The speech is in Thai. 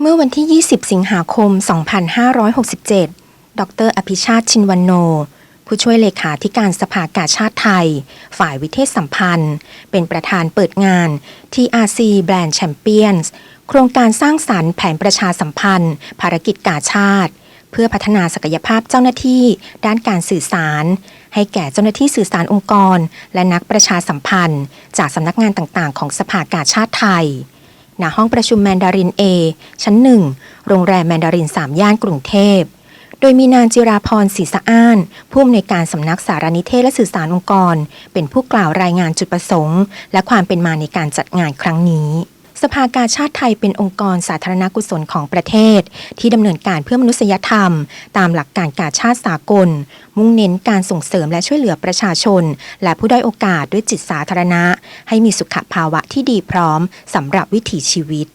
เมื่อวันที่ 20 สิงหาคม 2567 ดร อภิชาติชินวันโน ผู้ช่วยเลขาธิการสภากาชาติไทย ฝ่ายวิเทศสัมพันธ์ เป็นประธานเปิดงาน TRC Brand Champions โครงการสร้างสรรค์แผนประชาสัมพันธ์ ภารกิจกาชาติ เพื่อพัฒนาศักยภาพเจ้าหน้าที่ ด้านการสื่อสาร ให้แก่เจ้าหน้าที่สื่อสารองค์กร และนักประชาสัมพันธ์ จากสำนักงานต่างๆ ของสภากาชาติไทย ณห้องประชุมแมนดาริน A ชั้น1โรงแรมแมนดารินสามย่านกรุงเทพ โดยมีนางจิราพรศรีสะอ้าน ผู้อำนวยการสำนักสารนิเทศและสื่อสารองค์กร เป็นผู้กล่าวรายงานจุดประสงค์ และความเป็นมาในการจัดงานครั้งนี้ สภากาชาติไทยเป็นองค์กรสาธารณกุศลของประเทศ ที่ดำเนินการเพื่อมนุษยธรรม ตามหลักการกาชาติสากล มุ่งเน้นการส่งเสริมและช่วยเหลือประชาชน และผู้ด้อยโอกาสด้วยจิตสาธารณะ ให้มีสุขภาวะที่ดีพร้อมสำหรับวิถีชีวิต